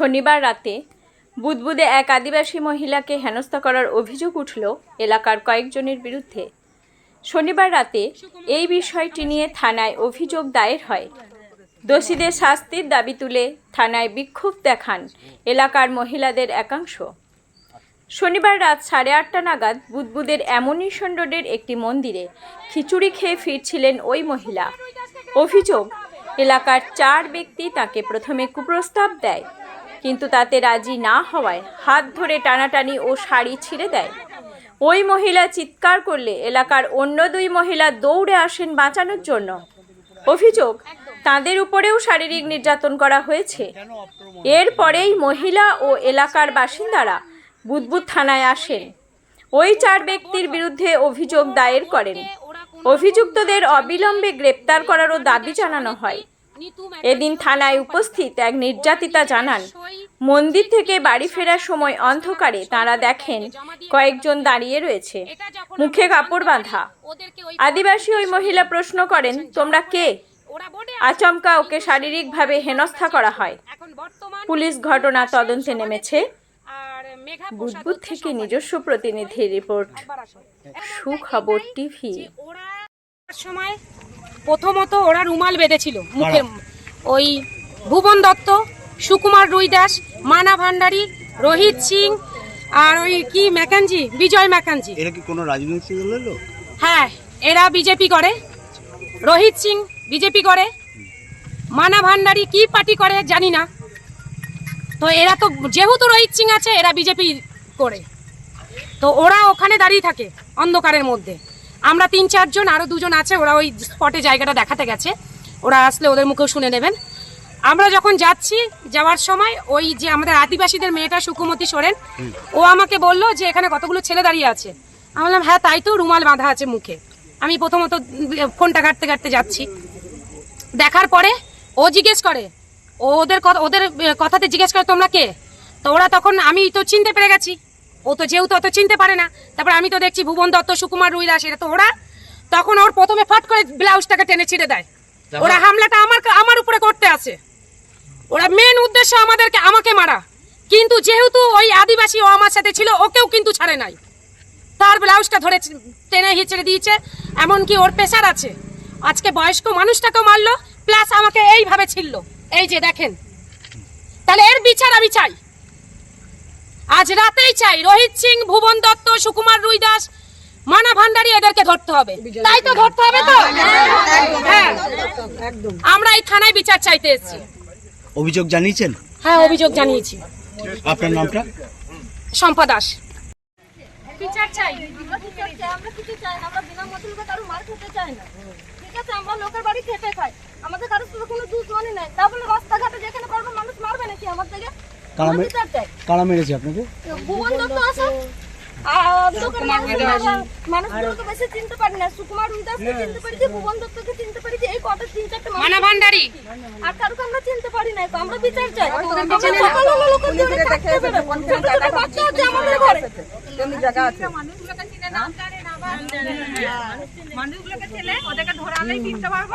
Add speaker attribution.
Speaker 1: শনিবার রাতে বুদবুদে এক আদিবাসী মহিলাকে হেনস্থা করার অভিযোগ উঠল এলাকার কয়েকজনের বিরুদ্ধে। শনিবার রাতে এই বিষয়টি নিয়ে থানায় অভিযোগ দায়ের হয়। দোষীদের শাস্তির দাবি তুলে থানায় বিক্ষোভ দেখান এলাকার মহিলাদের একাংশ। শনিবার রাত সাড়ে আটটা নাগাদ বুদবুদের অ্যামুনিশন রোডের একটি মন্দিরে খিচুড়ি খেয়ে ফিরছিলেন ওই মহিলা। অভিযোগ, এলাকার চার ব্যক্তি তাকে প্রথমে কুপ্রস্তাব দেয়। কিন্তু তাতে রাজি না হওয়ায় হাত ধরে টানাটানি ও শাড়ি ছিঁড়ে দেয়। ওই মহিলা চিৎকার করলে এলাকার অন্য দুই মহিলা দৌড়ে আসেন বাঁচানোর জন্য। অভিযোগ, তাদের উপরেও শারীরিক নির্যাতন করা হয়েছে। এরপরেই মহিলা ও এলাকার বাসিন্দারা বুদবুদ থানায় আসেন। ওই চার ব্যক্তির বিরুদ্ধে অভিযোগ দায়ের করেন। অভিযুক্তদের অবিলম্বে গ্রেপ্তার করারও দাবি জানানো হয়। এদিন থানায় উপস্থিত এক নির্যাতিতা জানান, মন্দির থেকে বাড়ি ফেরার সময় অন্ধকারে তারা দেখেন কয়েকজন দাঁড়িয়ে রয়েছে, মুখে কাপড় বাঁধা। আদিবাসী ওই মহিলা প্রশ্ন করেন, তোমরা কে? আচমকা ওকে শারীরিকভাবে হেনস্থা করা হয়। পুলিশ ঘটনা তদন্তে নেমেছে। বুদবুদ থেকে নিজস্ব প্রতিনিধি রিপোর্ট। সুখবর টিভি।
Speaker 2: সময় প্রথমত ওরা রুমাল বেঁধেছিল মুখে ওই ভুবন দত্ত সুকুমার রুইদাস মানা ভান্ডারী রোহিত সিং আর ওই কি ম্যাকানজি বিজয় ম্যাকানজি
Speaker 3: এরা কি কোনো রাজনৈতিক দলের লোক?
Speaker 2: হ্যাঁ এরা বিজেপি করে। রোহিত সিং বিজেপি করে। মানা ভান্ডারী কি পার্টি করে জানি না। তো এরা তো যেহেতু রোহিত সিং আছে এরা বিজেপি করে। তো ওরা ওখানে দাঁড়িয়ে থাকে অন্ধকারের মধ্যে। আমরা তিন চারজন আরও দুজন আছে ওরা ওই স্পটে জায়গাটা দেখাতে গেছে। ওরা আসলে ওদের মুখেও শুনে নেবেন। আমরা যখন যাচ্ছি যাওয়ার সময় ওই যে আমাদের আদিবাসীদের মেয়েটা সুকুমতি সোরেন ও আমাকে বলল যে এখানে কতগুলো ছেলে দাঁড়িয়ে আছে। আমি বললাম হ্যাঁ তাই তো রুমাল বাঁধা আছে মুখে। আমি প্রথমত ফোনটা কাটতে কাটতে যাচ্ছি। দেখার পরে ও জিজ্ঞেস করে ও ওদের ওদের কথাতে জিজ্ঞেস করে তোমরা কে? তো ওরা তখন আমি তো চিনতে পেরে গেছি। ও তো যেহেতু অত চিনতে পারে না তারপর আমি তো দেখছি ভুবন দত্ত সুকুমার রুইদাস এটা তো ওরা তখন ওর প্রথমে ফট করে ব্লাউজটাকে টেনে ছিঁড়ে দেয়। ওরা হামলাটা আমার আমার উপরে করতে আছে। ওরা মেন উদ্দেশ্য আমাদেরকে আমাকে মারা। কিন্তু যেহেতু ওই আদিবাসী ও আমার সাথে ছিল ওকেও কিন্তু ছাড়ে নাই। তার ব্লাউজটা ধরে টেনে হিচড়ে দিয়েছে এমনকি ওর প্রেশার আছে। আজকে বয়স্ক মানুষটাকেও মারলো প্লাস আমাকে এইভাবে ছিল এই যে দেখেন। তাহলে এর বিচার আমি চাই। আজ রাতেই চাই। রোহিত সিং ভুবন দত্ত সুকুমার রুই দাস মানা ভান্ডারী এদেরকে ধরতে হবে। তাই তো ধরতে হবে তো? হ্যাঁ। আমরা এই থানায় বিচার চাইতে এসেছি।
Speaker 3: অভিযোগ জানিয়েছেন?
Speaker 2: হ্যাঁ অভিযোগ জানিয়েছি।
Speaker 3: আপনার নামটা?
Speaker 2: শম্পা দাস। বিচার চাই।
Speaker 4: আমরা কিছু চাই, আমরা কিছু চাই না। আমরা বিনা মতলবে কারও মার খেতে চাই না। ঠিক আছে আমরা লোকের বাড়ি খেতে খাই। আমাদের সাথে কোনো দুশ্মনী নাই। তা বলে রাস্তাঘাটে যেখানে পারব মানুষ মারবে নাকি আমার থেকে
Speaker 3: কারা মেরেছে আপনাকে
Speaker 4: ভুবন দত্ত আছে আর লোকের মানুষগুলোকে বেশি চিনতে পারি না সুকুমার উদাসকে চিনতে পারি যে ভুবন দত্তকে চিনতে পারি যে এই কটা তিন চারটে
Speaker 2: মানা ভান্ডারী
Speaker 4: আর কারোকে আমরা চিনতে পারি না আমরা বিচার চাই আমরা সকালবেলা লোকের জন্য থাকতে পারব ছোট ছোট বাচ্চা আছে আমাদের ঘরে
Speaker 5: মানুষগুলোকে চিনে না মানুষগুলোকে ছেলে ওদেরকে ধরালেই চিনতে পারব